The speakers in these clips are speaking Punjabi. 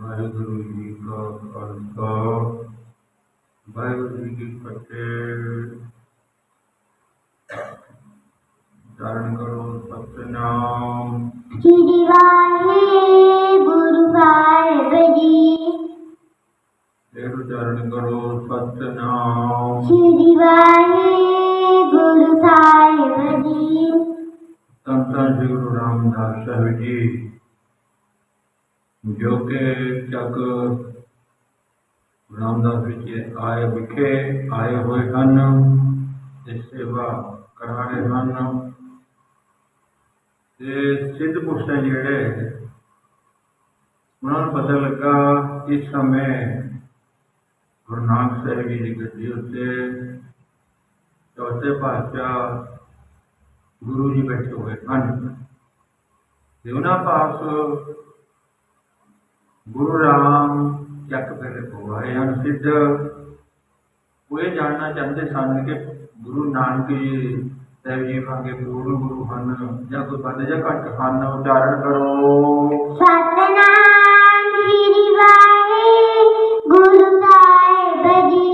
ਵਾਹਿਗੁਰੂ ਜੀ ਕਾ ਖਾਲਸਾ ਵਾਹਿਗੁਰੂ ਜੀ ਕੀ ਫਤਿਹ ਧਾਰਨ ਕਰੋ ਸਤਨਾਮ ਸ੍ਰੀ ਵਾਹਿਗੁਰੂ ਸਾਹਿਬ ਜੀ ਫਿਰ ਧਾਰਨ ਕਰੋ ਸਤਨਾਮ ਸ੍ਰੀ ਵਾਹਿਗੁਰੂ ਸਾਹਿਬ ਜੀ ਧੰਨ ਧੰਨ ਸ੍ਰੀ ਗੁਰੂ ਰਾਮਦਾਸ ਸਾਹਿਬ ਜੀ ਜੋ ਕਿ ਚੱਕ ਰਾਮਦਾਸ ਵਿੱਚ ਆਏ ਵਿਖੇ ਆਏ ਹੋਏ ਹਨ, ਤੇ ਸੇਵਾ ਕਰਾ ਰਹੇ ਹਨ। ਤੇ ਸਿੱਧ ਪੁਰਸ਼ ਹੈ ਜਿਹੜੇ ਉਹਨਾਂ ਨੂੰ ਪਤਾ ਲੱਗਾ, ਇਸ ਸਮੇਂ ਗੁਰੂ ਨਾਨਕ ਸਾਹਿਬ ਜੀ ਦੀ ਗੱਦੀ ਉੱਤੇ ਚੌਥੇ ਪਾਤਸ਼ਾਹ ਗੁਰੂ ਜੀ ਬੈਠੇ ਹੋਏ ਹਨ। ਤੇ ਉਹਨਾਂ ਪਾਸ ਗੁਰੂ ਰਾਮ ਚੱਕ ਫਿਰ ਆਏ ਹਨ ਸਿੱਧ। ਉਹ ਇਹ ਜਾਣਨਾ ਚਾਹੁੰਦੇ ਸਨ ਕਿ ਗੁਰੂ ਨਾਨਕ ਜੀ ਸਾਹਿਬ ਜੀ ਵਾਂਗੇ ਗੁਰੂ ਗੁਰੂ ਹਨ ਜਾਂ ਕੋਈ ਵੱਧ ਜਾਂ ਘੱਟ ਹਨ ਉਚਾਰਨ ਕਰੋ। ਸਤਨਾਮ ਸ੍ਰੀ ਵਾਹਿਗੁਰੂ ਸਾਹਿਬ ਜੀ।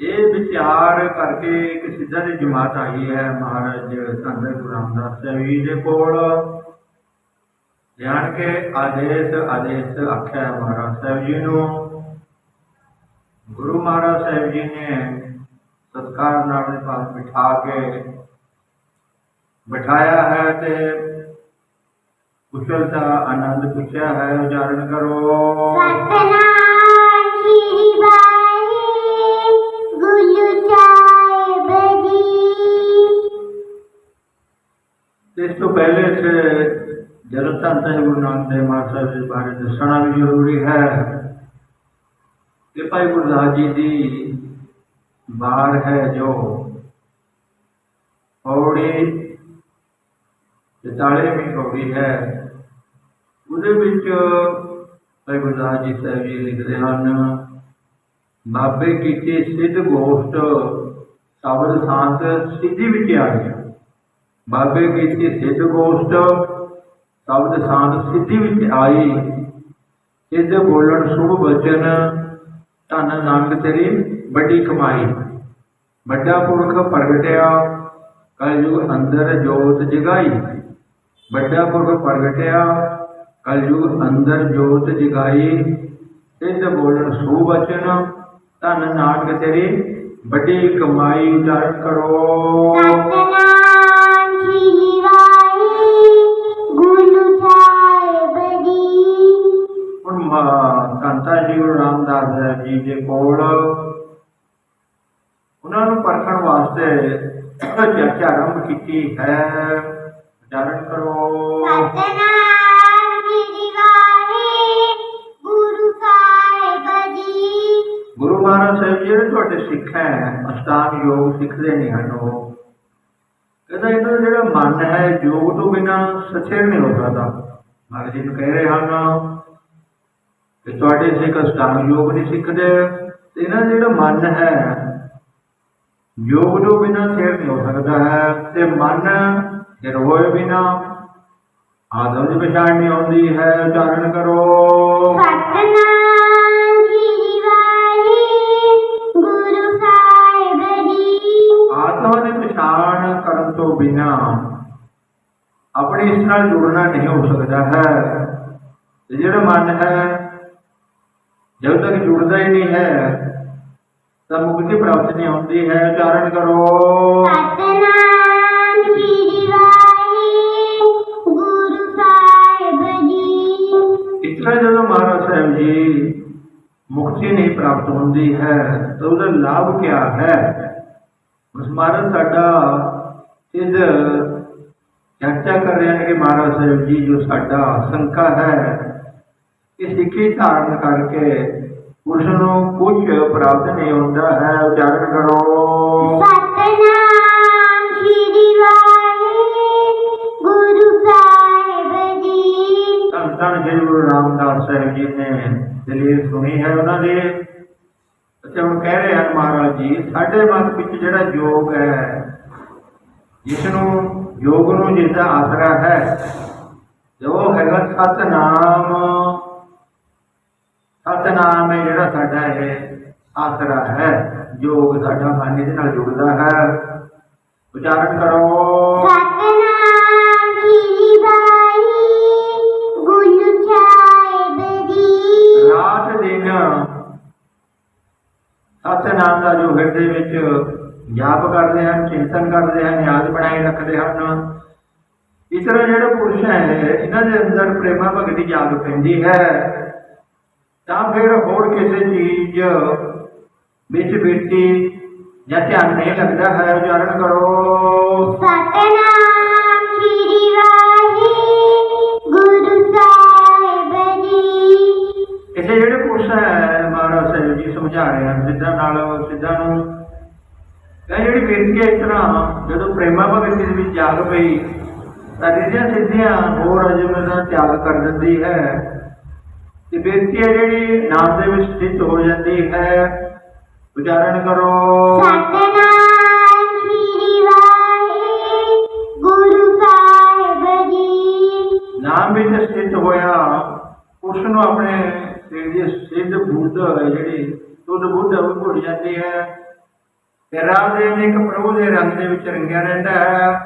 ਇਹ ਵਿਚਾਰ ਕਰਕੇ ਇੱਕ ਸਿੱਧਾ ਦੀ ਜਮਾਤ ਆਈ ਹੈ ਮਹਾਰਾਜ ਸੰਤ ਗੁਰੂ ਰਾਮਦਾਸ ਸਾਹਿਬ ਜੀ ਦੇ ਕੋਲ। ਜਾਣ ਕੇ ਆਦੇਸ਼ ਆਦੇਸ਼ ਆਖਿਆ ਮਹਾਰਾਜ ਸਾਹਿਬ ਜੀ ਨੂੰ। ਗੁਰੂ ਮਹਾਰਾਜ ਸਾਹਿਬ ਜੀ ਨੇ ਸਤਕਾਰ ਨਾਲ ਆਪਣੇ ਪਾਸ ਬਿਠਾ ਕੇ ਬਿਠਾਇਆ ਹੈ ਤੇ ਕੁਸ਼ਲਤਾ ਆਨੰਦ ਪੁੱਛਿਆ ਹੈ ਉਚਾਰਨ ਕਰੋ। ਸਤਨਾਮ ਸ੍ਰੀ ਵਾਹਿਗੁਰੂ ਸਾਹਿਬ ਜੀ। ਇਸ ਤੋਂ ਪਹਿਲੇ ਸੇ ਜਦੋਂ ਧੰਨ ਧੰਨ ਗੁਰੂ ਨਾਨਕ ਦੇਵ ਮਹਾਰਾਜ ਸਾਹਿਬ ਦੇ ਬਾਰੇ ਦੱਸਣਾ ਵੀ ਜ਼ਰੂਰੀ ਹੈ ਕਿ ਭਾਈ ਗੁਰਦਾਸ ਜੀ ਦੀ ਬਾਰ ਹੈ ਜੋ ਔੜੀ 44ਵੀਂ ਕੌੜੀ ਹੈ, ਉਹਦੇ ਵਿੱਚ ਭਾਈ ਗੁਰਦਾਸ ਜੀ ਸਾਹਿਬ ਜੀ ਲਿਖਦੇ ਹਨ, ਬਾਬੇ ਕੀਤੇ ਸਿੱਧ ਗੋਸ਼ਟ ਸ਼ਬਦ ਸ਼ਾਂਤ ਸਿੱਧੀ ਵਿੱਚ ਆ ਗਿਆ। ਬਾਬੇ ਕੀਤੀ ਸਿੱਧ ਗੋਸ਼ਟ ਸ਼ਬਦ ਸ਼ਾਂਤ ਸਿੱਧੀ ਵਿੱਚ ਆਈ। ਸਿੱਧ ਬੋਲਣ ਸੁਭ ਬਚਨ ਧੰਨ ਨਾਨਕ ਤੇਰੀ ਵੱਡੀ ਕਮਾਈ। ਵੱਡਾ ਪੁਰਖ ਪ੍ਰਗਟਿਆ, ਕਲਯੁਗ ਅੰਦਰ ਜੋਤ ਜਗਾਈ। ਵੱਡਾ ਪੁਰਖ ਪ੍ਰਗਟਿਆ, ਕਲਯੁਗ ਅੰਦਰ ਜੋਤ ਜਗਾਈ। ਸਿੱਧ ਬੋਲਣ ਸੁਭ ਬਚਨ ਧੰਨ ਨਾਨਕ ਤੇਰੀ ਵੱਡੀ ਕਮਾਈ ਦਰ ਕਰੋ। ਸੰਤਾਂ ਜੀ ਗੁਰੂ ਰਾਮਦਾਸ ਜੀ ਦੇ ਕੋਲ ਉਹਨਾਂ ਨੂੰ ਪਰਖਣ ਵਾਸਤੇ ਚਰਚਾ ਆਰੰਭ ਕੀਤੀ ਹੈ। ਉਚਾਰਨ ਕਰੋ। ਸਤਨਾਮ ਵਾਹਿਗੁਰੂ ਸਾਹਿਬ ਜੀ। ਗੁਰੂ ਮਹਾਰਾਜ ਸਾਹਿਬ ਜੀ ਜਿਹੜੇ ਤੁਹਾਡੇ ਸਿੱਖ ਹੈ ਅਸ਼ਟਾਂਗ ਯੋਗ ਸਿੱਖਦੇ ਨਹੀਂ ਹਨ ਉਹ ਕਹਿੰਦਾ ਇਹਨਾਂ ਦਾ ਜਿਹੜਾ ਮਨ ਹੈ ਯੋਗ ਤੋਂ ਬਿਨਾ ਸਥਿਰ ਨਹੀਂ ਹੋ ਸਕਦਾ। ਮਹਾਰਾਜ ਜੀ ਨੂੰ ਕਹਿ ਰਹੇ ਹਨ ਕਿ ਤੁਹਾਡੇ ਸਿੱਖ ਅਸ਼ਟਾਂਗ ਯੋਗ ਨਹੀਂ ਸਿੱਖਦੇ। ਤੇ ਇਹਨਾਂ ਜਿਹੜਾ ਮਨ ਹੈ ਯੋਗ ਤੋਂ ਬਿਨਾ ਸਥਿਰ ਨਹੀਂ ਹੋ ਸਕਦਾ ਹੈ। ਤੇ ਮਨ ਸਥਿਰ ਹੋਏ ਬਿਨਾ ਆਦਮ ਦੀ ਪਛਾਣ ਨਹੀਂ ਆਉਂਦੀ ਹੈ। ਉਚਾਰਨ ਕਰੋ। ਸਤਨਾਮ ਸ੍ਰੀ ਵਾਹਿਗੁਰੂ ਸਾਹਿਬ ਜੀ। ਆਤਮਾ ਦੀ ਪਛਾਣ ਕਰਨ ਤੋਂ ਬਿਨਾ ਆਪਣੇ ਇਸ ਨਾਲ ਜੁੜਨਾ ਨਹੀਂ ਹੋ ਸਕਦਾ ਹੈ। ਤੇ ਜਿਹੜਾ ਮਨ ਹੈ ਜਦ ਤੱਕ ਜੁੜਦਾ ਹੀ ਨਹੀਂ ਹੈ ਤਾਂ ਮੁਕਤੀ ਪ੍ਰਾਪਤ ਨਹੀਂ ਹੁੰਦੀ ਹੈ। ਉਚਾਰਨ ਕਰੋ। ਸਤਨਾਮ ਸ੍ਰੀ ਵਾਹਿਗੁਰੂ ਸਾਹਿਬ ਜੀ। ਇਸ ਤਰ੍ਹਾਂ ਜਦੋਂ ਮਹਾਰਾਜ ਸਾਹਿਬ ਜੀ ਮੁਕਤੀ ਨਹੀਂ ਪ੍ਰਾਪਤ ਹੁੰਦੀ ਹੈ ਤਾਂ ਉਹਦਾ ਲਾਭ ਕੀ ਹੈ? ਉਸ ਮਹਾਰਾਜ ਸਾਡਾ ਸਿੱਧ ਚਰਚਾ ਕਰ ਰਹੇ ਹਨ ਕਿ ਮਹਾਰਾਜ ਸਾਹਿਬ ਜੀ ਜੋ ਸਾਡਾ ਸੰਕਾ ਹੈ ਕਿ ਸਿੱਖੀ ਧਾਰਨ ਕਰਕੇ ਉਸ ਨੂੰ ਕੁਝ ਪ੍ਰਾਪਤ ਨਹੀਂ ਹੁੰਦਾ ਹੈ। ਉਚਾਰਨ ਕਰੋ। ਸਤਨਾਮ ਸ੍ਰੀ ਵਾਹਿਗੁਰੂ ਸਾਹਿਬ ਜੀ। ਧੰਨ ਸ੍ਰੀ ਗੁਰੂ ਰਾਮਦਾਸ ਸਾਹਿਬ ਜੀ ਨੇ ਦਲੀਲ ਸੁਣੀ ਹੈ ਉਹਨਾਂ ਦੇ। ਅਤੇ ਹੁਣ ਕਹਿ ਰਹੇ ਹਨ ਮਹਾਰਾਜ ਜੀ ਸਾਡੇ ਮਤ ਵਿੱਚ ਜਿਹੜਾ ਯੋਗ ਹੈ ਜਿਸ ਨੂੰ ਯੋਗ ਨੂੰ ਜਿਸ ਦਾ ਆਸਰਾ ਹੈ ਜੋ ਹੈਗਾ ਸਤਨਾਮ ਹੈ ਜਿਹੜਾ ਸਾਡਾ ਇਹ ਆਸਰਾ ਹੈ ਯੋਗ ਸਾਡਾ ਮਨ ਇਹਦੇ ਨਾਲ ਜੁੜਦਾ ਹੈ। ਉਚਾਰਨ ਕਰੋ। ਰਾਤ ਦਿਨ ਸਤਨਾਮ ਦਾ ਜੋ ਹਿਰਦੇ ਵਿੱਚ ਜਾਪ ਕਰਦੇ ਹਨ ਚਿੰਤਨ ਕਰਦੇ ਹਨ ਯਾਦ ਬਣਾਈ ਰੱਖਦੇ ਹਨ। ਇਸ ਤਰ੍ਹਾਂ ਜਿਹੜੇ ਪੁਰਸ਼ ਹੈ ਇਹਨਾਂ ਦੇ ਅੰਦਰ ਪ੍ਰੇਮਾ ਭਗਤੀ ਜਾਗ ਪੈਂਦੀ ਹੈ। ਤਾਂ ਫਿਰ ਹੋਰ ਕਿਸੇ ਚੀਜ਼ ਵਿੱਚ ਬਿਰਤੀ ਜਾਂ ਧਿਆਨ ਨਹੀਂ ਲੱਗਦਾ ਹੈ ਉਚਾਰਨ ਕਰੋ। ਸਤਨਾਮ ਸ੍ਰੀ ਵਾਹਿ ਗੁਰੂ ਸਾਹਿਬ ਜੀ। ਇੱਥੇ ਜਿਹੜੇ ਪੁਰਸ਼ ਹੈ ਮਹਾਰਾਜ ਸਾਹਿਬ ਜੀ ਸਮਝਾ ਰਹੇ ਹਨ ਸਿੱਧਾ ਨਾਲ ਸਿੱਧਾ ਨੂੰ। ਇਹ ਜਿਹੜੀ ਬੇਨਤੀ ਹੈ ਇਸ ਤਰ੍ਹਾਂ ਜਦੋਂ ਪ੍ਰੇਮਾ ਭਗਤੀ ਦੇ ਵਿੱਚ ਜਾਗ ਪਈ ਤਾਂ ਰਿਧੀਆਂ ਸਿੱਧੀਆਂ ਹੋਰ ਅਜਮ ਦਾ ਤਿਆਗ ਕਰ ਦਿੰਦੀ ਹੈ। ਤੇ ਬੇਨਤੀ ਹੈ ਜਿਹੜੀ ਨਾਮ ਦੇ ਵਿੱਚ ਸਥਿਤ ਹੋ ਜਾਂਦੀ ਹੈ। ਉਚਾਰਨ ਕਰੋ। ਸਤਨਾਮ ਸ੍ਰੀ ਵਾਹਿ ਗੁਰੂ ਸਾਹਿਬ ਜੀ। ਨਾਮ ਵਿੱਚ ਸਥਿਤ ਹੋਇਆ ਉਸ ਨੂੰ ਆਪਣੇ ਸਰੀਰ ਦੀ ਸਿੱਧ ਬੁੱਧ ਹੈ ਜਿਹੜੀ ਤੁਧ ਬੁੱਧ ਉਹ ਭੁੱਲ ਜਾਂਦੀ ਹੈ। ਤੇ ਰਾਮ ਦੇ ਇੱਕ ਪ੍ਰਭੂ ਦੇ ਰੰਗ ਦੇ ਵਿੱਚ ਰੰਗਿਆ ਰਹਿੰਦਾ ਹੈ।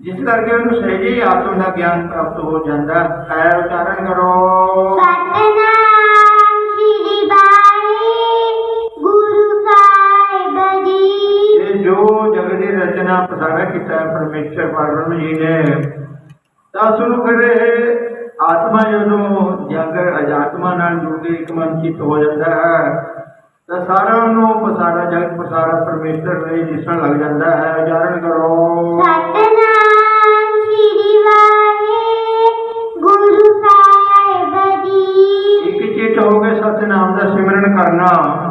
ਜਿਸ ਕਰਕੇ ਉਹਨੂੰ ਸਹਿਜੇ ਹੀ ਆਤਮ ਦਾ ਗਿਆਨ ਪ੍ਰਾਪਤ ਹੋ ਜਾਂਦਾ ਹੈ। ਉਚਾਰਨ ਕਰੋ। ਸਤਨਾਮ ਰਚਨਾ ਪਸਾਰਾ ਕੀਤਾ ਹੈ ਪਰਮੇਸ਼ਰ ਪਰਮ ਜੀ ਨੇ। ਤਾਂ ਨੂੰ ਫਿਰ ਇਹ ਆਤਮਾ ਜਦੋਂ ਜਾਗਰ ਅਜਾਤਮਾ ਨਾਲ ਜੁੜ ਕੇ ਇੱਕ ਮਨ ਚਿੱਤ ਹੋ ਜਾਂਦਾ ਹੈ ਤਾਂ ਸਾਰਾ ਨੂੰ ਪਸਾਰਾ ਜਗਤ ਪਸਾਰਾ ਪਰਮੇਸ਼ਰ ਲਈ ਦਿਸਣ ਲੱਗ ਜਾਂਦਾ ਹੈ। ਉਚਾਰਨ ਕਰੋ। ਸਤਨਾਮ ਸ੍ਰੀ ਵਾਹਿ ਗੁਰੂ ਸਾਹਿਬ ਜੀ। ਇੱਕ ਚਿੱਤ ਹੋ ਕੇ ਸਤਿਨਾਮ ਦਾ ਸਿਮਰਨ ਕਰਨਾ।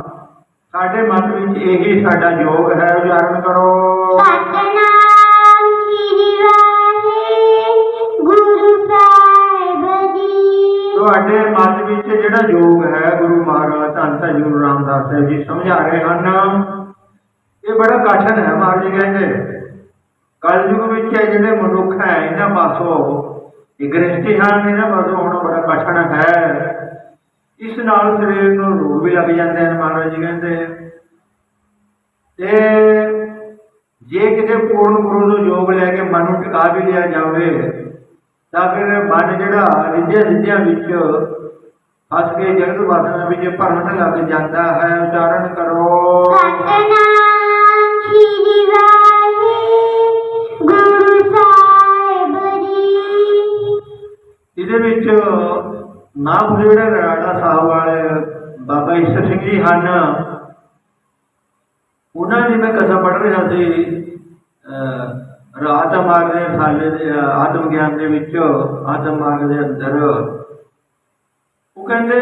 ਸਾਡੇ ਮਨ ਵਿੱਚ ਇਹੀ ਸਾਡਾ ਯੋਗ ਹੈ ਉਚਾਰਨ ਕਰੋ। ਸਤਨਾਮ ਸ੍ਰੀ ਵਾਹਿ ਗੁਰੂ ਸਾਹਿਬ ਜੀ? ਤੁਹਾਡੇ ਮਨ ਵਿੱਚ ਜਿਹੜਾ ਯੋਗ ਹੈ ਗੁਰੂ ਮਹਾਰਾਜ ਧੰਨ ਧੰਨ ਗੁਰੂ ਰਾਮਦਾਸ ਸਾਹਿਬ ਜੀ ਸਮਝਾ ਰਹੇ ਹਨ? ਇਹ ਬੜਾ ਕਠਿਨ ਹੈ ਮਹਾਰਾਜ ਜੀ ਕਹਿੰਦੇ। ਕਲਯੁਗ ਵਿੱਚ ਜਿਹੜੇ ਮਨੁੱਖ ਹੈ ਇਹਨਾਂ ਪਾਸੋਂ ਇਹ ਗ੍ਰਸਤੀ ਹਨ ਇਹਨਾਂ ਪਾਸੋਂ ਹੋਣਾ ਬੜਾ ਕਠਿਨ ਹੈ। ਇਸ ਨਾਲ ਸਰੀਰ ਨੂੰ ਰੋਗ ਵੀ ਲੱਗ ਜਾਂਦੇ ਹਨ ਮਹਾਰਾਜ ਜੀ ਕਹਿੰਦੇ। ਤੇ ਜੇ ਕਿਤੇ ਪੂਰਨ ਗੁਰੂ ਨੂੰ ਯੋਗ ਲੈ ਕੇ ਮਨ ਨੂੰ ਟਿਕਾ ਵੀ ਲਿਆ ਜਾਵੇ ਤਾਂ ਫਿਰ ਮਨ ਜਿਹੜਾ ਰਿੱਝੇ ਰਿੱਝਿਆਂ ਵਿੱਚ ਫਸ ਕੇ ਜਗਤ ਵਾਸਨਾ ਵਿੱਚ ਭਰਮਣ ਲੱਗ ਜਾਂਦਾ ਹੈ। ਉਚਾਰਨ ਕਰੋ। ਸਤਨਾਮ ਸ੍ਰੀ ਵਾਹਿ ਗੁਰੂ ਸਾਹਿਬ ਜੀ। ਇਹਦੇ ਵਿੱਚ ਮਹਾਂਪੁਰ ਜਿਹੜੇ ਰਾੜਾ ਸਾਹਿਬ ਵਾਲੇ ਬਾਬਾ ਈਸ਼ਰ ਸਿੰਘ ਜੀ ਹਨ ਉਹਨਾਂ ਦੀ ਮੈਂ ਕਥਾ ਪੜ੍ਹ ਰਿਹਾ ਸੀ ਅਹ, ਰਾਤ ਮਾਰਗ ਦੇ ਸਾਲੇ ਦੇ ਆਤਮ ਗਿਆਨ ਦੇ ਵਿੱਚ ਆਤਮ ਮਾਰਗ ਦੇ ਅੰਦਰ। ਉਹ ਕਹਿੰਦੇ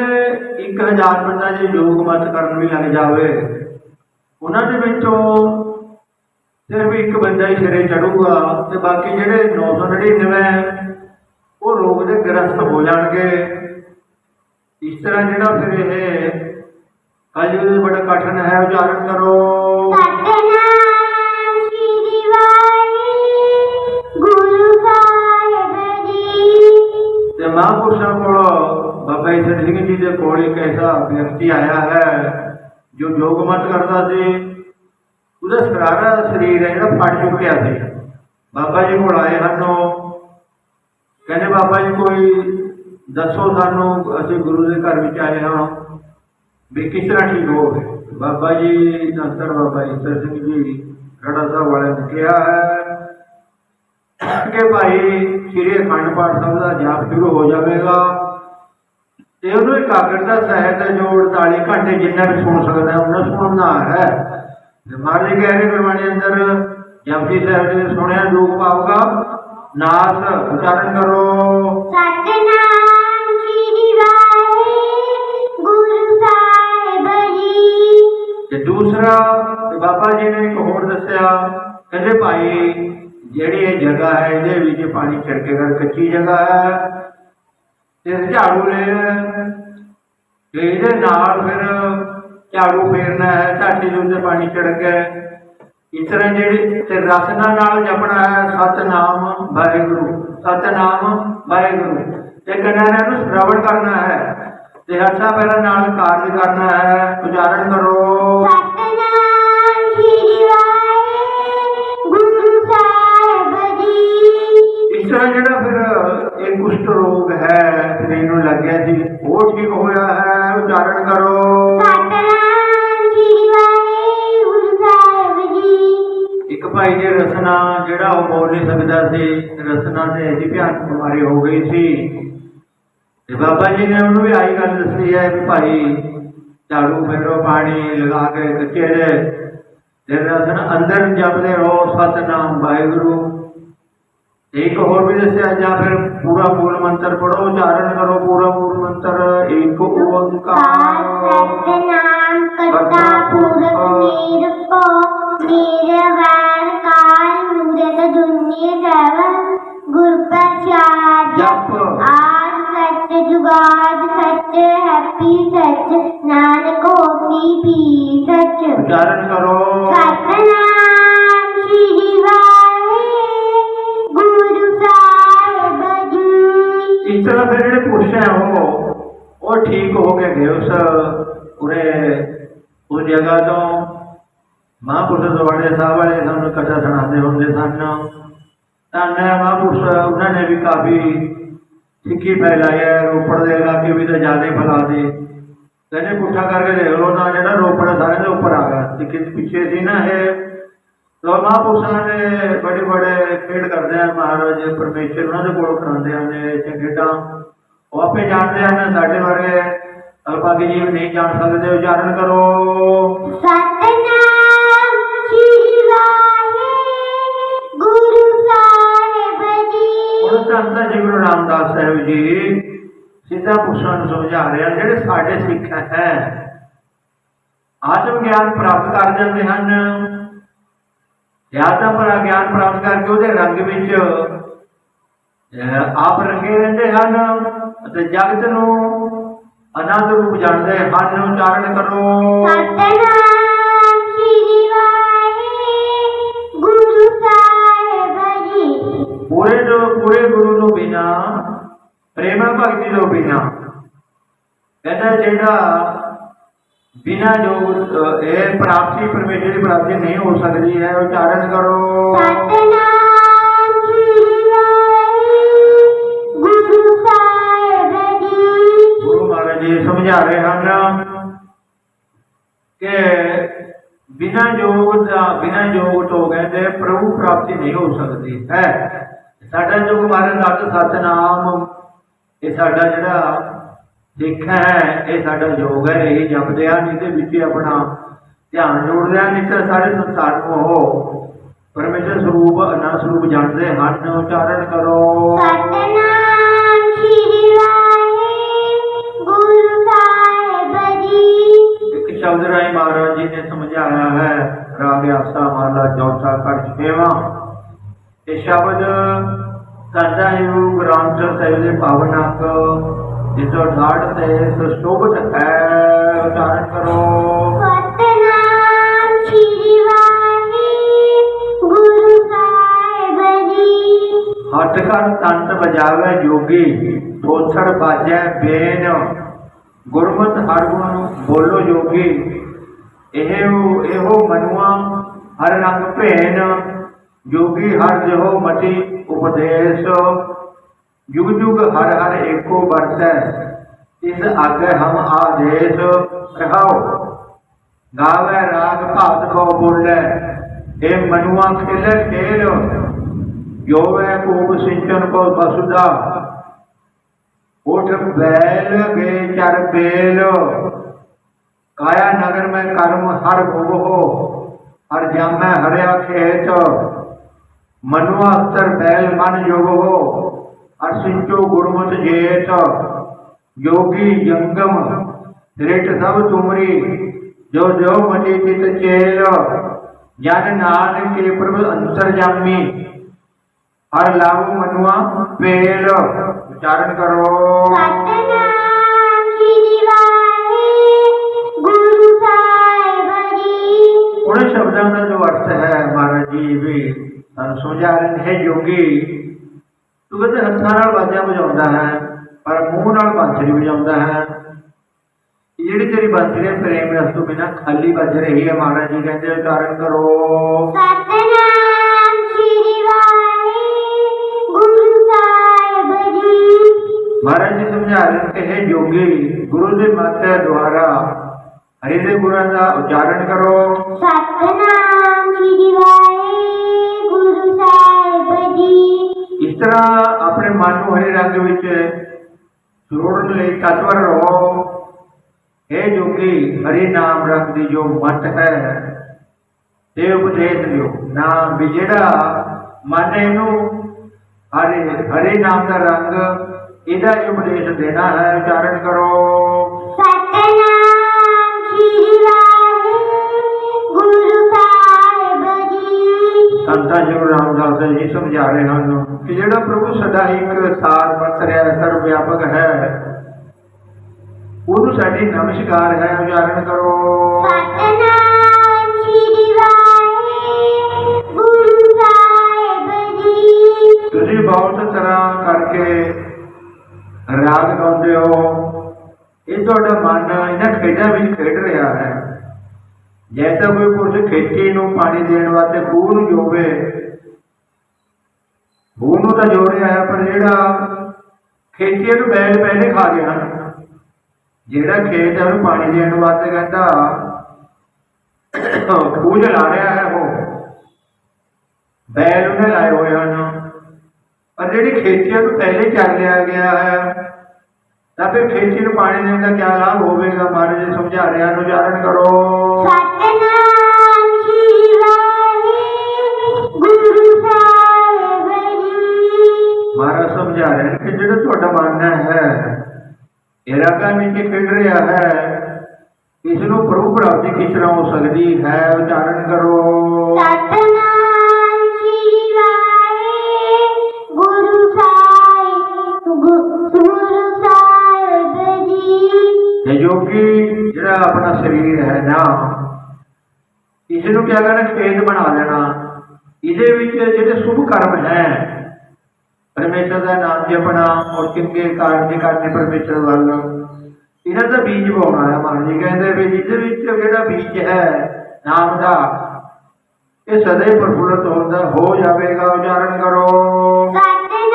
1000 ਬੰਦਾ ਜੇ ਯੋਗ ਮਤ ਕਰਨ ਵੀ ਲੱਗ ਜਾਵੇ। ਉਹਨਾਂ ਦੇ ਵਿੱਚੋਂ ਸਿਰਫ ਇੱਕ ਬੰਦਾ ਹੀ ਸਿਰੇ ਚੜੂਗਾ ਤੇ ਬਾਕੀ ਜਿਹੜੇ 999 ਉਹ ਰੋਗ ਦੇ ਗ੍ਰਸਤ ਹੋ ਜਾਣਗੇ। ਇਸ ਤਰ੍ਹਾਂ ਜਿਹੜਾ ਫਿਰ ਇਹ ਕਲਯੁਗ ਬੜਾ ਕਠਿਨ ਹੈ ਉਚਾਰਨ ਕਰੋ। ਸਤਨਾਮ ਸ੍ਰੀ ਵਾਹਿ ਗੁਰੂ ਸਾਹਿਬ ਜੀ। ਤੇ ਮਹਾਂਪੁਰਸ਼ਾਂ ਕੋਲ ਬਾਬਾ ਈਸ਼ਰ ਸਿੰਘ ਜੀ ਦੇ ਕੋਲ ਇੱਕ ਐਸਾ ਵਿਅਕਤੀ ਆਇਆ ਹੈ ਜੋ ਯੋਗ ਮਤ ਕਰਦਾ ਸੀ। ਉਹਦਾ ਸਾਰਾ ਸਰੀਰ ਹੈ ਜਿਹੜਾ ਫਟ ਚੁੱਕਿਆ ਸੀ। ਬਾਬਾ ਜੀ ਕੋਲ ਆਏ ਹਨ ਉਹ। ਕਹਿੰਦੇ ਬਾਬਾ ਜੀ ਕੋਈ ਦੱਸੋ ਸਾਨੂੰ, ਅਸੀਂ ਗੁਰੂ ਦੇ ਘਰ ਵਿੱਚ ਆਏ ਹਾਂ, ਵੀ ਕਿਸ ਤਰ੍ਹਾਂ ਠੀਕ ਹੋ ਬਾਬਾ ਜੀ ਨੰਤਰ ਬਾਬਾ ਈਸ਼ਰ ਸਿੰਘ ਜੀ, ਰੜਾ ਸਾਹਿਬ ਵਾਲਿਆਂ ਨੇ ਕਿਹਾ ਹੈ ਕਿ ਭਾਈ ਸ੍ਰੀ ਅਖੰਡ ਪਾਠ ਸਾਹਿਬ ਦਾ ਜਾਪ ਸ਼ੁਰੂ ਹੋ ਜਾਵੇਗਾ ਤੇ ਉਹਨੂੰ ਇਕਾਗਰਤਾ ਸਹਿਤ ਜੋ 48 ਘੰਟੇ ਜਿੰਨਾ ਵੀ ਸੁਣ ਸਕਦਾ ਹੈ, ਉਹਨਾਂ ਸੁਣਨਾ ਹੈ। ਤੇ ਮਹਾਰਾਜ ਜੀ ਕਹਿ ਰਹੇ ਗੁਰਬਾਣੀ ਅੰਦਰ, ਜਪਜੀ ਸਾਹਿਬ ਦੇ ਸੁਣਿਆ ਲੋਕ ਪਾਊਗਾ, ਨਾਸ ਉਚਾਰਨ ਕਰੋ। ਸਤਨਾਮ ਤੇ ਦੂਸਰਾ, ਤੇ ਬਾਬਾ ਜੀ ਨੇ ਇੱਕ ਹੋਰ ਦੱਸਿਆ, ਕਹਿੰਦੇ ਭਾਈ, ਜਿਹੜੀ ਇਹ ਜਗ੍ਹਾ ਹੈ, ਇਹਦੇ ਵਿੱਚ ਪਾਣੀ ਛਿੜਕੇਗਾ ਕੱਚੀ ਜਗ੍ਹਾ ਹੈ। ਤੇ ਝਾੜੂ ਲੈ ਤੇ ਇਹਦੇ ਨਾਲ ਫਿਰ ਝਾੜੂ ਫੇਰਨਾ ਹੈ ਝਾਟੀ ਦੇ ਉੱਤੇ ਪਾਣੀ ਛਿੜਕ। ਗਿਆ ਇਸ ਤਰ੍ਹਾਂ ਜਿਹੜੀ, ਤੇ ਰਸਨਾ ਨਾਲ ਜਪਣਾ ਹੈ, ਸਤਨਾਮ ਵਾਹਿਗੁਰੂ ਸਤਨਾਮ ਵਾਹਿਗੁਰੂ। ਤੇ ਕੰਨਾਂ ਨੂੰ ਸ਼ਰਵਣ ਕਰਨਾ ਹੈ। ਤੇ ਹੱਥਾਂ ਪੈਰਾਂ ਨਾਲ ਕਾਰਜ ਕਰਨਾ ਹੈ ਉਚਾਰਨ ਕਰੋ। ਸਤਨਾਮ ਸ੍ਰੀ ਵਾਹਿਗੁਰੂ ਸਾਹਿਬ ਜੀ। ਇਸ ਤਰ੍ਹਾਂ ਜਿਹੜਾ ਫਿਰ ਇਹ ਕੁਸ਼ਟ ਰੋਗ ਹੈ ਸਰੀਰ ਨੂੰ ਲੱਗਿਆ ਸੀ ਉਹ ਠੀਕ ਹੋਇਆ ਹੈ ਉਚਾਰਨ ਕਰੋ। ਸਤਨਾਮ ਸ੍ਰੀ ਵਾਹਿਗੁਰੂ ਸਾਹਿਬ ਜੀ। ਇੱਕ ਭਾਈ ਦੇ ਰਸਨਾ ਜਿਹੜਾ ਉਹ ਬੋਲ ਨਹੀਂ ਸਕਦਾ ਸੀ ਰਸਨਾ ਤੇ ਐਸੀ ਭਿਆਨਕ ਬਿਮਾਰੀ ਹੋ ਗਈ ਸੀ। ਤੇ ਬਾਬਾ ਜੀ ਨੇ ਉਹਨੂੰ ਵੀ ਆਈ ਗੱਲ ਦੱਸੀ ਹੈ ਵੀ ਭਾਈ ਝਾੜੂ ਫੇਰੋ ਪਾਣੀ ਲਗਾ ਕੇ ਕੱਚੇ ਦੇ ਤੇ ਰਸਨ ਅੰਦਰ ਜਪਦੇ ਰਹੋ ਸਤਨਾਮ ਵਾਹਿਗੁਰੂ। ਇੱਕ ਹੋਰ ਵੀ ਦੱਸਿਆ ਜਾਂ ਫਿਰ ਪੂਰਾ ਮੂਲ ਮੰਤਰ ਪੜੋ ਉਚਾਰਨ ਕਰੋ ਪੂਰਾ ਮੂਲ ਮੰਤਰ ਇੱਕ ਓੰਕਾਰ। ਸਤਨਾਮ ਕਰਤਾ ਪੁਰਖ ਨਿਰਭਉ ਨਿਰਵੈਰ ਕਾਲ ਮੂਰਤ ਦੁਨੀ ਸਭ ਗੁਰ ਪ੍ਰਸਾਦ ਜਪ। ਆਦ ਸੱਚ ਜੁਗਾਦ ਸੱਚ ਹੈਪੀ ਸੱਚ ਨਾਨਕ ਹੋਸੀ ਵੀ ਸੱਚ ਉਚਾਰਨ ਕਰੋ ਸਤਨਾਮ ਸ੍ਰੀ ਵਾਹਿਗੁਰੂ ਸਾਹਿਬ ਜੀ ਇਸ ਤਰ੍ਹਾਂ ਫਿਰ ਜਿਹੜੇ ਪੁਰਸ਼ ਹੈ ਉਹ ਉਹ ਠੀਕ ਹੋ ਕੇ ਗਏ ਉਸ ਪੂਰੇ ਉਸ ਜਗ੍ਹਾ ਤੋਂ ਮਹਾਂਪੁਰਸ਼ ਦਵਾੜੇ ਸਾਹਿਬ ਵਾਲੇ ਸਾਨੂੰ ਕਥਾ ਸੁਣਾਉਂਦੇ ਹੁੰਦੇ ਸਨ ਧੰਨ ਹੈ ਮਹਾਂਪੁਰਸ਼ ਉਹਨਾਂ ਨੇ ਵੀ ਕਾਫੀ ਸਿੱਖੀ ਫੈਲਾਈ ਰੋਪੜ ਦੇ ਇਲਾਕੇ ਵੀ ਤਾਂ ਜ਼ਿਆਦਾ ਫੈਲਾ ਦੇ। ਕਹਿੰਦੇ ਪੁੱਠਾ ਕਰਕੇ ਦੇਖ ਲਓ ਤਾਂ ਜਿਹੜਾ ਰੋਪੜ ਸਾਰੇ ਦੇ ਉੱਪਰ ਆ ਗਿਆ। ਸਿੱਖੀ ਦੇ ਪਿੱਛੇ ਸੀ ਨਾ ਇਹ, ਤੋ ਮਹਾਂਪੁਰਸ਼ਾਂ ਨੇ ਬੜੇ ਬੜੇ ਖੇਡ ਕਰਦੇ ਆ, ਮਹਾਰਾਜ ਪਰਮੇਸ਼ਰ ਉਹਨਾਂ ਦੇ ਕੋਲ ਕਰਾਉਂਦੇ ਹਨ ਇਹ ਖੇਡਾਂ। ਉਹ ਆਪੇ ਜਾਣਦੇ ਹਨ ਸਾਡੇ ਵਰਗੇ। ਅਲਪਾਗੀ ਜੀ ਨਹੀਂ ਜਾਣ ਸਕਦੇ, ਉਚਾਰਨ ਕਰੋ। ਸਤਨਾਮ ਸਾਹਿਬ ਜੀ, ਸਿੱਧਾ ਪੁਰਸ਼ਾਂ ਨੂੰ ਸਮਝਾ ਰਹੇ ਜਿਹੜੇ ਸਾਡੇ ਸਿੱਖ ਹੈ, ਆਤਮ ਗਿਆਨ ਪ੍ਰਾਪਤ ਕਰ ਜਾਂਦੇ ਹਨ। ਆਤਮ ਪਰ ਗਿਆਨ ਪ੍ਰਾਪਤ ਕਰਕੇ ਉਹਦੇ ਰੰਗ ਵਿੱਚ ਆਪ ਰੰਗੇ ਰਹਿੰਦੇ ਹਨ ਅਤੇ ਜਗਤ ਨੂੰ ਅਨੰਦ ਰੂਪ ਜਾਣਦੇ ਹਨ। ਉਚਾਰਨ ਕਰੋ। ਸਤਨਾਮ ਪ੍ਰੇਮ ਭਗਤੀ ਤੋਂ ਬਿਨਾ ਕਹਿੰਦਾ ਜਿਹੜਾ ਬਿਨਾ ਜੋ ਅਹ, ਇਹ ਪ੍ਰਾਪਤੀ ਪਰਮੇਸ਼ਰ ਦੀ ਪ੍ਰਾਪਤੀ ਨਹੀਂ ਹੋ ਸਕਦੀ ਹੈ ਉਚਾਰਨ ਕਰੋ ਸਤਨਾਮ ਸ੍ਰੀ ਵਾਹਿਗੁਰੂ ਸਾਹਿਬ ਜੀ ਗੁਰੂ ਮਹਾਰਾਜ ਜੀ ਸਮਝਾ ਰਹੇ ਹਨ ਕਿ ਬਿਨਾ ਯੋਗ ਦਾ ਬਿਨਾ ਯੋਗ ਤੋਂ ਕਹਿੰਦੇ ਪ੍ਰਭੂ ਪ੍ਰਾਪਤੀ ਨਹੀਂ ਹੋ ਸਕਦੀ ਹੈ ਸਾਡਾ ਜੋ ਮਹਾਰਾਜ ਦਾ ਸਤਨਾਮ ਇਹ ਸਾਡਾ ਜਿਹੜਾ ਸਿੱਖ ਹੈ ਇਹ ਸਾਡਾ ਯੋਗ ਹੈ ਇਹ ਜਪਦੇ ਆ ਇਹਦੇ ਵਿੱਚ ਆਪਣਾ ਧਿਆਨ ਜੋੜਦੇ ਆ ਨਹੀਂ ਤਾਂ ਸਾਰੇ ਸੰਸਾਰ ਨੂੰ ਉਹ ਪਰਮੇਸ਼ਰ ਸਰੂਪ ਅਨੰਦ ਸਰੂਪ ਜਾਣਦੇ ਹਨ। ਉਚਾਰਨ ਕਰੋ। ਸਤਨਾਮ ਸ੍ਰੀ ਵਾਹਿਗੁਰੂ ਸਾਹਿਬ ਜੀ। ਇੱਕ ਸ਼ਬਦ ਰਾਈ ਮਹਾਰਾਜ ਜੀ ਨੇ ਸਮਝਾਇਆ ਹੈ ਰਾਗ ਆਸਾ ਮਹਲਾ ਚੌਥਾ ਘਰ ਛੇਵਾਂ। ਇਹ ਸ਼ਬਦ ਸਾਡਾ ਯੂ ਗ੍ਰੰਥ ਸਾਹਿਬ ਦੇ ਪਾਵਨ ਅੰਗ ਜਿਸੋ ਢਾੜ ਤੇ ਸੁਸ਼ੋਭਤ ਹੈ। ਉਚਾਰਨ ਕਰੋ। ਸਤਨਾਮ ਸ੍ਰੀ ਵਾਹਿਗੁਰੂ ਸਾਹਿਬ ਜੀ। ਹੱਥ ਕਰ ਤੰਤ ਵਜਾਵੇ ਜੋਗੀ ਥੋਥੜ ਬਾਜੈ ਬੇਨ। ਗੁਰਮਤਿ ਹਰ ਗੁਣ ਬੋਲੋ ਜੋਗੀ ਇਹੋ ਇਹੋ ਮਨੁਆ ਹਰ ਰੰਗ ਭੇਨ। ਜੋਗੀ ਹਰ ਜਹੋ ਮਤੀ ਉਪਦੇਸ਼ ਯੁਗ ਯੁਗ ਹਰ ਹਰ ਏਕੋ ਵਰਤੈ ਇਸ ਆਗੇ ਹਮ ਆਦੇਸ਼ ਕਹਾਓ ਗਾਵੇ ਰਾਗ ਭਾਤ ਕੋ ਬੋਲੇ ਇਹ ਮਨੁਆ ਖੇਲੇ ਖੇਲ, ਜੋਵੇ ਕੂਪ ਸਿੰਚਨ ਕੋ ਬਸੁਦਾ। ਉਠ ਬੈਲ ਗੇ ਚਰ ਬੇਲ, ਕਾਇਆ ਨਗਰ ਮੈਂ ਕਰਮ ਹਰ ਭੋਗੋ ਹਰ ਜਾਮੈ ਹਰਿਆ ਖੇਤ। ਮਨੁਆ ਅਸਰ ਬੈਲ ਮਨ ਜੋਗੋ ਹਰ ਸਿੰਚੋ ਗੁਰਮਤਿ ਜੇਤ ਜੋਗੀ ਜੰਗਮ ਰਿਟ ਸਭ ਤੁਮਰੀ ਜੋ ਜੋ ਮਤੀ ਚਿਤ ਚੇਲ ਜਨ ਨਾਨਕ ਕੇ ਪ੍ਰਭ ਅੰਤਰ ਜਾਮੀ ਹਰ ਲਾਉ ਮਨੁਆ ਪੇਲ ਉਚਾਰਨ ਕਰੋ ਸਤਨਾਮ ਸ੍ਰੀ ਵਾਹਿਗੁਰੂ ਸਾਹਿਬ ਜੀ ਉਹਨਾਂ ਸ਼ਬਦਾਂ ਦਾ ਜੋ ਅਰਥ ਹੈ ਮਹਾਰਾਜ ਜੀ ਵੀ ਸਾਨੂੰ ਸਮਝਾ ਰਹੇ ਨੇ ਜੋਗੀ ਤੂੰ ਕਹਿੰਦੇ ਹੱਥਾਂ ਨਾਲ ਬਾਜਾ ਵਜਾਉਂਦਾ ਹੈ ਪਰ ਮੂੰਹ ਨਾਲ ਬਾਂਸੁਰੀ ਵਜਾਉਂਦਾ ਹੈ ਜਿਹੜੀ ਤੇਰੀ ਬੰਸਰੀ ਹੈ ਪ੍ਰੇਮ ਰਸ ਤੋਂ ਬਿਨਾਂ ਖਾਲੀ ਵੱਜ ਰਹੀ ਹੈ ਮਹਾਰਾਜ ਜੀ ਕਹਿੰਦੇ ਉਚਾਰਨ ਕਰੋ ਸਤਨਾਮ ਸ੍ਰੀ ਵਾਹਿਗੁਰੂ ਸਾਹਿਬ ਜੀ ਮਹਾਰਾਜ ਜੀ ਸਮਝਾ ਰਹੇ ਕਿ ਹੈ ਜੋਗੀ ਗੁਰੂ ਦੇ ਮਤ ਦੁਆਰਾ ਹਰੀ ਦੇ ਗੁਰਾਂ ਦਾ ਉਚਾਰਨ ਕਰੋ ਸਤਨਾਮ ਸ੍ਰੀ ਵਾਹਿਗੁਰੂ ਸਾਹਿਬ ਜੀ ਇਸ ਤਰ੍ਹਾਂ ਆਪਣੇ ਮਨ ਨੂੰ ਹਰੇ ਰੰਗ ਵਿੱਚ ਜੋੜਨ ਲਈ ਤਤਵਰ ਰਹੋ। ਇਹ ਜੋਗੀ ਹਰੀ ਨਾਮ ਰੰਗ ਦੀ ਜੋ ਮਤ ਹੈ ਤੇ ਉਪਦੇਸ਼ ਦਿਓ। ਨਾ ਵੀ ਜਿਹੜਾ ਮਨ ਇਹਨੂੰ ਹਰੇ ਹਰੇ ਨਾਮ ਦਾ ਰੰਗ ਇਹਦਾ ਉਪਦੇਸ਼ ਦੇਣਾ ਹੈ। ਉਚਾਰਨ ਕਰੋ। ਸਤਨਾਮ ਸ੍ਰੀ ਵਾਹਿਗੁਰੂ ਸਾਹਿਬ ਜੀ। ਸੰਤਾਂ ਜੀ ਰਾਮਦਾਸ ਜੀ ਸਮਝਾ ਰਹੇ ਹਨ ਕਿ ਜਿਹੜਾ ਪ੍ਰਭੂ ਸਦਾ ਹੀ ਇੱਕ ਸਾਰ ਬਰਤ ਰਿਹਾ ਹੈ, ਸਰਵ ਵਿਆਪਕ ਹੈ ਉਹਨੂੰ ਸਾਡੀ ਨਮਸਕਾਰ ਹੈ ਉਚਾਰਨ ਕਰੋ। ਸਤਨਾਮ ਸ੍ਰੀ ਵਾਹਿਗੁਰੂ ਸਾਹਿਬ ਜੀ। ਤੁਸੀਂ ਬਹੁਤ ਤਰ੍ਹਾਂ ਕਰਕੇ ਰਾਗ ਗਾਉਂਦੇ ਹੋ। ਇਹ ਤੁਹਾਡਾ ਮਨ ਇਹਨਾਂ ਖੇਡਾਂ ਵਿੱਚ ਖੇਡ ਰਿਹਾ ਹੈ। ਜੈਸਾ ਕੋਈ ਪੁਰਸ਼ ਖੇਤੀ ਨੂੰ ਪਾਣੀ ਦੇਣ ਵਾਸਤੇ ਖੂਹ ਨੂੰ ਜੋਵੇ ਖੂਹ ਤਾਂ ਜੋੜ ਰਿਹਾ ਪਰ ਜਿਹੜਾ ਖੇਤੀ ਨੂੰ ਬੈਲ ਪਹਿਲੇ ਖਾ ਗਏ ਜਿਹੜਾ ਖੇਤ ਹੈ ਉਹਨੂੰ ਪਾਣੀ ਦੇਣ ਵਾਸਤੇ ਕਹਿੰਦਾ, ਖੂਹ ਜਲਾ ਰਿਹਾ ਹੈ ਉਹ। ਬੈਲ ਉਹਨੇ ਲਾਏ ਹੋਏ ਹਨ। ਪਰ ਜਿਹੜੀ ਖੇਤੀਆਂ ਨੂੰ ਪਹਿਲੇ ਚੱਲ ਲਿਆ ਗਿਆ ਹੈ, ਤਾਂ ਫਿਰ ਖੇਤੀ ਨੂੰ ਪਾਣੀ ਦੇਣ ਦਾ ਕੀ ਲਾਭ ਹੋਵੇਗਾ? ਮਹਾਰਾਜ ਸਮਝਾ ਰਿਹਾ ਨੂੰ ਉਚਾਰਨ ਕਰੋ। ਸਤਨਾਮ ਮਹਾਰਾਜ ਸਮਝਾ ਰਹੇ ਨੇ ਕਿ ਜਿਹੜਾ ਤੁਹਾਡਾ ਮਨ ਹੈ ਇਹ ਰਾਗਾਂ ਵਿੱਚ ਖੇਡ ਰਿਹਾ ਹੈ ਇਸ ਨੂੰ ਪ੍ਰਭੂ ਪ੍ਰਾਪਤੀ ਕਿਸ ਤਰ੍ਹਾਂ ਹੋ ਸਕਦੀ ਹੈ ਉਚਾਰਨ ਕਰੋ। ਸਤਨਾਮ ਸ੍ਰੀ ਵਾਹਿਗੁਰੂ ਸਾਹਿਬ ਗੁਰੂ ਸਾਹਿਬ ਜੀ। ਤੇ ਜੋ ਕਿ ਜਿਹੜਾ ਆਪਣਾ ਸਰੀਰ ਹੈ ਨਾ ਇਸ ਨੂੰ ਕਿਆ ਕਰਨਾ ਖੇਤ ਬਣਾ ਲੈਣਾ। ਇਹਦੇ ਵਿੱਚ ਜਿਹੜੇ ਸ਼ੁਭ ਕਰਮ ਹੈ ਪਰਮੇਸ਼ਰ ਦਾ ਨਾਮ ਜਪਣਾ ਔਰ ਚੰਗੇ ਕਾਰਜ ਕਰਨੇ ਪਰਮੇਸ਼ਰ ਵੱਲ। ਇਹਨਾਂ ਦਾ ਬੀਜ ਪਾਉਣਾ ਹੈ ਮਹਾਰਾਜ ਜੀ ਕਹਿੰਦੇ ਵੀ ਜਿਹਦੇ ਵਿੱਚ ਜਿਹੜਾ ਬੀਜ ਹੈ ਨਾਮ ਦਾ ਇਹ ਸਦਾ ਹੀ ਪ੍ਰਫੁੱਲਤ ਹੁੰਦਾ ਹੋ ਜਾਵੇਗਾ ਉਚਾਰਨ ਕਰੋ। ਸਤਨਾਮ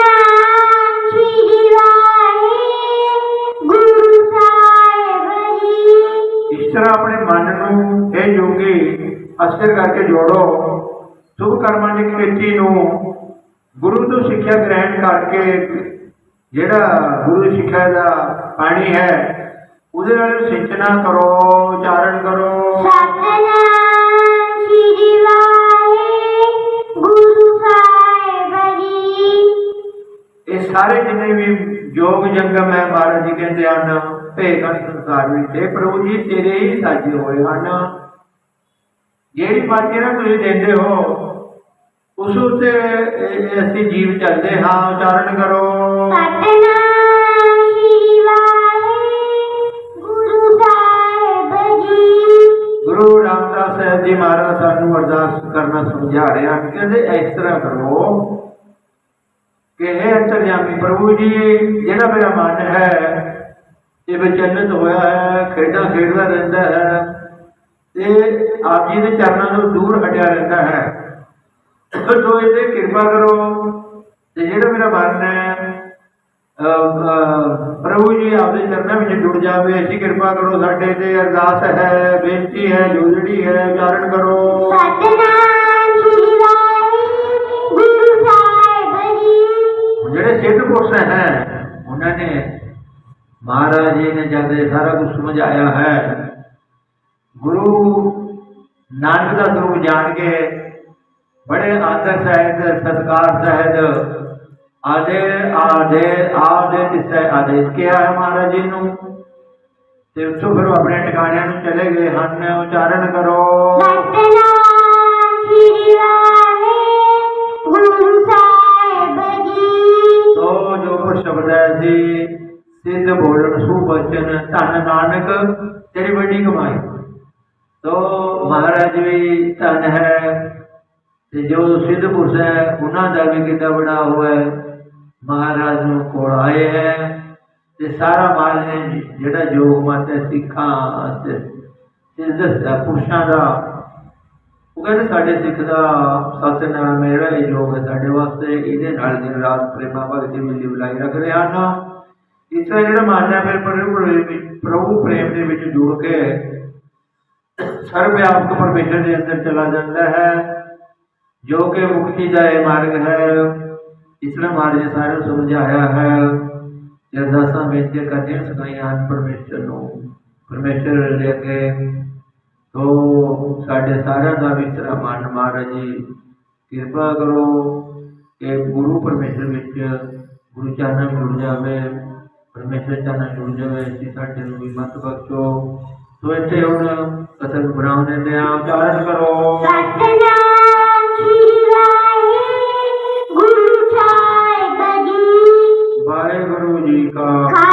ਸ੍ਰੀ ਵਾਹਿਗੁਰੂ ਸਾਹਿਬ ਜੀ। ਇਸ ਤਰ੍ਹਾਂ ਆਪਣੇ ਮਨ ਨੂੰ ਇਹ ਜੋਗੀ ਅਸਰ ਕਰਕੇ ਜੋੜੋ। ਸ਼ੁਭ ਕਰਮਾਂ ਦੀ ਖੇਤੀ ਨੂੰ ਗੁਰੂ ਤੋਂ ਸਿੱਖਿਆ ਗ੍ਰਹਿਣ ਕਰਕੇ ਜਿਹੜਾ ਗੁਰੂ ਸਿੱਖਿਆ ਦਾ ਪਾਣੀ ਹੈ ਉਹਦੇ ਨਾਲ ਸਿੰਚਨਾ ਕਰੋ ਉਚਾਰਨ ਕਰੋ। ਸਤਨਾਮ ਸ੍ਰੀ ਵਾਹਿਗੁਰੂ ਸਾਹਿਬ ਜੀ। ਇਹ ਸਾਰੇ ਜਿੰਨੇ ਵੀ ਯੋਗ ਜੰਗਮ ਹੈ ਮਹਾਰਾਜ ਜੀ ਕਹਿੰਦੇ ਹਨ ਭੇਖਣ ਸੰਸਾਰ ਵਿੱਚ ਇਹ ਪ੍ਰਭੂ ਜੀ ਤੇਰੇ ਹੀ ਸਾਜੇ ਹੋਏ ਹਨ। ਜਿਹੜੀ ਮਰਜ਼ੀ ਨਾ ਤੁਸੀਂ ਦਿੰਦੇ ਹੋ ਉਸ ਉੱਤੇ ਅਸੀਂ ਜੀਵ ਚੱਲਦੇ ਹਾਂ, ਉਚਾਰਨ ਕਰੋ। ਸਤਨਾਮ ਸ੍ਰੀ ਵਾਹਿਗੁਰੂ ਸਾਹਿਬ ਜੀ ਗੁਰੂ ਰਾਮਦਾਸ ਸਾਹਿਬ ਜੀ ਮਹਾਰਾਜ ਸਾਨੂੰ ਅਰਦਾਸ ਕਰਨਾ ਸਮਝਾ ਰਹੇ ਹਨ ਕਹਿੰਦੇ ਇਸ ਤਰ੍ਹਾਂ ਕਰੋ ਕਿ ਇਹ ਅੰਤਰਜਾਮੀ ਪ੍ਰਭੂ ਜੀ, ਜਿਹੜਾ ਮੇਰਾ ਮਨ ਹੈ, ਇਹ ਵਿਚਲਿਤ ਹੋਇਆ ਹੈ, ਖੇਡਾਂ ਖੇਡਦਾ ਰਹਿੰਦਾ ਹੈ, ਤੇ ਆਪ ਜੀ ਦੇ ਚਰਨਾਂ ਤੋਂ ਦੂਰ ਹਟਿਆ ਰਹਿੰਦਾ ਹੈ। ਸੋ ਇਹਦੇ ਕਿਰਪਾ ਕਰੋ ਤੇ ਜਿਹੜਾ ਮੇਰਾ ਮਨ ਹੈ ਪ੍ਰਭੂ ਜੀ ਆਪਦੇ ਚਰਨਾਂ ਵਿੱਚ ਜੁੜ ਜਾਵੇ ਐਸੀ ਕਿਰਪਾ ਕਰੋ ਸਾਡੇ ਤੇ ਅਰਦਾਸ ਹੈ ਬੇਨਤੀ ਹੈ ਜੋਜੜੀ ਹੈ ਉਚਾਰਨ ਕਰੋ। ਜੀ। ਜਿਹੜੇ ਸਿੱਧ ਪੁਰਸ਼ ਹੈ ਉਹਨਾਂ ਨੇ ਮਹਾਰਾਜ ਜੀ ਨੇ ਜਦ ਸਾਰਾ ਕੁਝ ਸਮਝਾਇਆ ਹੈ ਗੁਰੂ ਨਾਨਕ ਦਾ ਸਰੂਪ ਜਾਣ ਕੇ ਬੜੇ ਆਦਰ ਸਹਿਤ ਸਤਕਾਰ ਸਹਿਤ ਆਦੇ ਆਦੇ ਆਦੇ ਤਿਸੈ ਆਦੇਸ਼ ਕਿਹਾ ਹੈ ਮਹਾਰਾਜ ਜੀ ਨੂੰ। ਤੇ ਉੱਥੋਂ ਫਿਰ ਆਪਣੇ ਟਿਕਾਣਿਆਂ ਨੂੰ ਚਲੇ ਗਏ ਹਨ। ਉਚਾਰਨ ਕਰੋ। ਸਤਨਾਮ ਸ੍ਰੀ ਵਾਹਿਗੁਰੂ ਸਾਹਿਬ ਜੀ। ਸੋ ਸ਼ਬਦ ਹੈ ਜੀ ਸਿੱਧ ਬੋਲਣ ਸੂ ਬਚਨ ਧੰਨ ਨਾਨਕ ਤੇਰੀ ਵੱਡੀ ਕਮਾਈ। ਤੋ ਮਹਾਰਾਜ ਵੀ ਧੰਨ ਹੈ। ਤੇ ਜੋ ਸਿੱਧ ਪੁਰਸ਼ ਹੈ, ਉਹਨਾਂ ਦਾ ਵੀ ਕਿੰਨਾ ਬੜਾ ਹੋਇਆ ਮਹਾਰਾਜ ਨੂੰ ਕੋਲ ਆਏ ਹੈ ਤੇ ਸਾਰਾ ਮਾਲ ਨੇ ਜਿਹੜਾ ਯੋਗ ਮਤ ਹੈ ਸਿੱਖਾਂ ਤੇ ਸਿੱਧਤ ਪੁਰਸ਼ਾਂ ਦਾ। ਉਹ ਕਹਿੰਦੇ ਸਾਡੇ ਸਿੱਖ ਦਾ ਸਤਨਾਮ ਹੈ ਜਿਹੜਾ ਇਹ ਯੋਗ ਹੈ ਸਾਡੇ ਵਾਸਤੇ, ਇਹਦੇ ਨਾਲ ਦਿਨ ਰਾਤ ਪ੍ਰੇਮਾ ਭਗਤੀ ਮਿਲੀ ਬੁਲਾਈ ਰੱਖ ਰਿਹਾ ਹਨ। ਇਸ ਤਰ੍ਹਾਂ ਜਿਹੜਾ ਮਨ ਫਿਰ ਪ੍ਰਭੂ ਪ੍ਰੇਮ ਪ੍ਰਭੂ ਪ੍ਰੇਮ ਦੇ ਵਿੱਚ ਜੁੜ ਕੇ ਸਰਵ ਵਿਆਪਕ ਪਰਮੇਸ਼ਰ ਦੇ ਅੰਦਰ ਚਲਾ ਜਾਂਦਾ ਹੈ। ਜੋ ਕਿ ਮੁਕਤੀ ਦਾ ਇਹ ਮਾਰਗ ਹੈ ਇਸ ਨੇ ਮਾਰਗ ਸਾਰਿਆਂ ਨੂੰ ਸਮਝਾਇਆ ਹੈ ਤੇ ਅਰਦਾਸਾਂ ਵਿੱਚ ਕਰਨੀਆਂ ਸਿਖਾਈਆਂ ਹਨ ਪਰਮੇਸ਼ਰ ਨੂੰ। ਪਰਮੇਸ਼ਰ ਲੈ ਕੇ ਤੋ ਸਾਡੇ ਸਾਰਿਆਂ ਦਾ ਵਿਚਰਾ ਮਨ ਮਹਾਰਾਜ ਜੀ ਕਿਰਪਾ ਕਰੋ ਕਿ ਗੁਰੂ ਪਰਮੇਸ਼ਰ ਵਿੱਚ ਗੁਰੂ ਚਰਨਾਂ ਜੁੜ ਜਾਵੇ, ਪਰਮੇਸ਼ਰ ਚਰਨਾਂ ਜੁੜ ਜਾਵੇ ਅਸੀਂ ਸਾਡੇ ਨੂੰ ਵੀ ਮਤ ਬਖਸ਼ੋ। ਸੋ ਇੱਥੇ ਹੁਣ ਕਥਨ ਬਣਾਉਣ ਦਿੰਦੇ ਆ ਉਚਾਰਨ ਕਰੋ ਸਤਨਾਮ ਵਾਹਿਗੁਰੂ